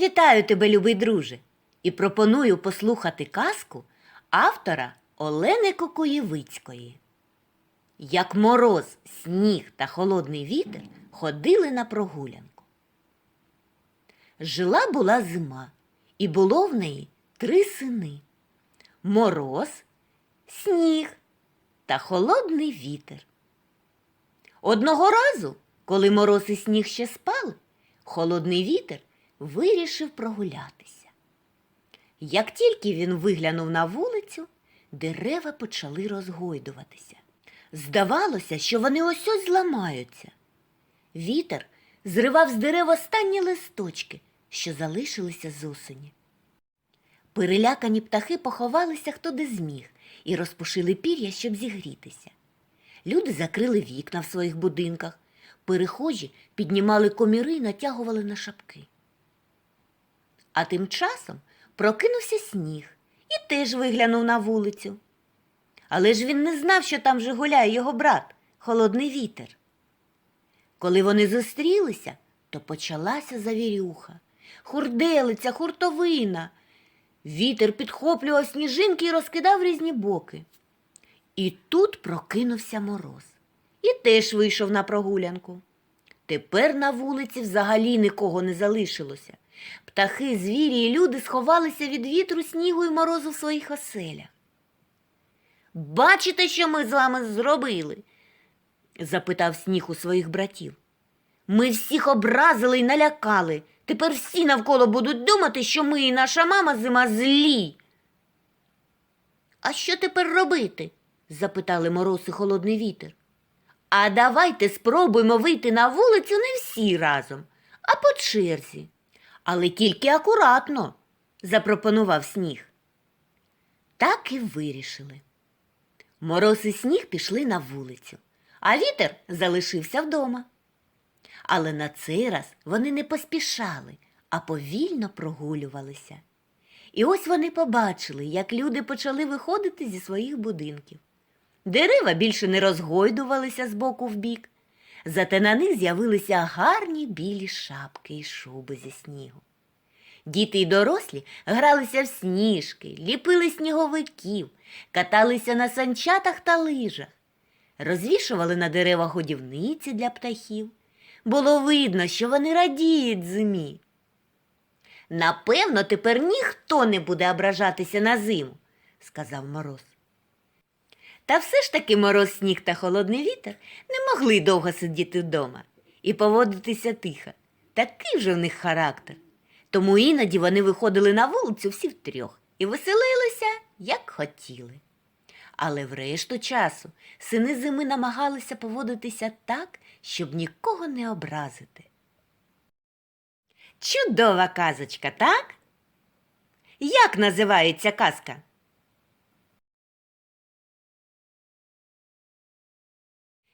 Вітаю тебе, любий друже, і пропоную послухати казку автора Олени Кукуєвицької. Як мороз, сніг та холодний вітер ходили на прогулянку. Жила була зима, і було в неї три сини мороз, сніг та холодний вітер. Одного разу, коли мороз і сніг ще спали, холодний вітер вирішив прогулятися. Як тільки він виглянув на вулицю, дерева почали розгойдуватися. Здавалося, що вони ось ось зламаються. Вітер зривав з дерев останні листочки, що залишилися з осені. Перелякані птахи поховалися хто де зміг і розпушили пір'я, щоб зігрітися. Люди закрили вікна в своїх будинках, перехожі піднімали коміри і натягували на шапки. А тим часом прокинувся сніг і теж виглянув на вулицю. Але ж він не знав, що там вже гуляє його брат, холодний вітер. Коли вони зустрілися, то почалася завірюха, хурделиця, хуртовина. Вітер підхоплював сніжинки і розкидав різні боки. І тут прокинувся мороз і теж вийшов на прогулянку. Тепер на вулиці взагалі нікого не залишилося. Птахи, звірі і люди сховалися від вітру, снігу і морозу в своїх оселях. Бачите, що ми з вами зробили? запитав сніг у своїх братів. Ми всіх образили і налякали. Тепер всі навколо будуть думати, що ми і наша мама зима злі. А що тепер робити? запитали мороз і холодний вітер. А давайте спробуємо вийти на вулицю не всі разом, а по черзі. Але тільки акуратно, запропонував сніг. Так і вирішили. Мороз і сніг пішли на вулицю, а вітер залишився вдома. Але на цей раз вони не поспішали, а повільно прогулювалися. І ось вони побачили, як люди почали виходити зі своїх будинків. Дерева більше не розгойдувалися з боку в бік, зате на них з'явилися гарні білі шапки і шуби зі снігу. Діти й дорослі гралися в сніжки, ліпили сніговиків, каталися на санчатах та лижах, розвішували на деревах годівниці для птахів. Було видно, що вони радіють зимі. Напевно, тепер ніхто не буде ображатися на зиму, сказав мороз. Та все ж таки мороз, сніг та холодний вітер не могли довго сидіти вдома і поводитися тихо. Такий вже в них характер. Тому іноді вони виходили на вулицю всі втрьох і веселилися, як хотіли. Але в решту часу сини зими намагалися поводитися так, щоб нікого не образити. Чудова казочка, так? Як називається казка?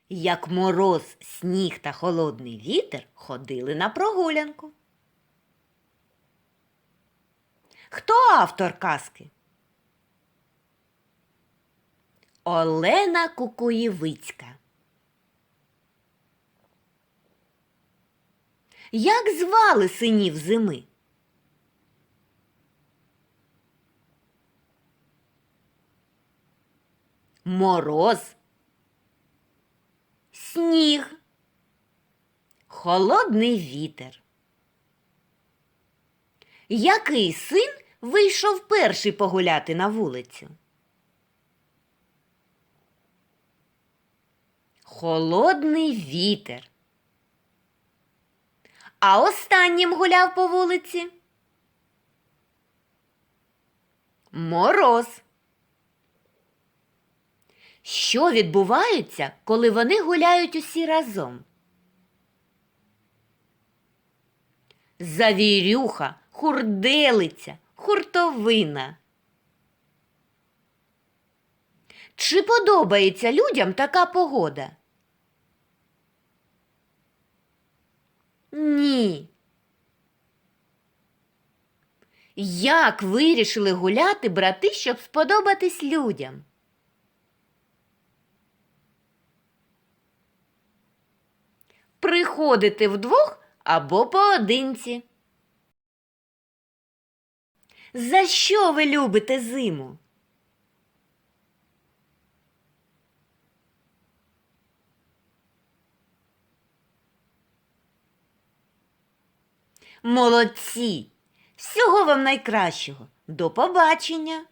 Як мороз, сніг та холодний вітер ходили на прогулянку. Хто автор казки? Олена Кукуєвицька. Як звали синів зими? Мороз, сніг, холодний вітер. Який син вийшов перший погуляти на вулицю? Холодний вітер. А останнім гуляв по вулиці? Мороз. Що відбувається, коли вони гуляють усі разом? Завірюха, хурделиця, хуртовина. Чи подобається людям така погода? Ні. Як вирішили гуляти брати, щоб сподобатись людям? Приходити вдвох або поодинці. За що ви любите зиму? Молодці! Всього вам найкращого. До побачення!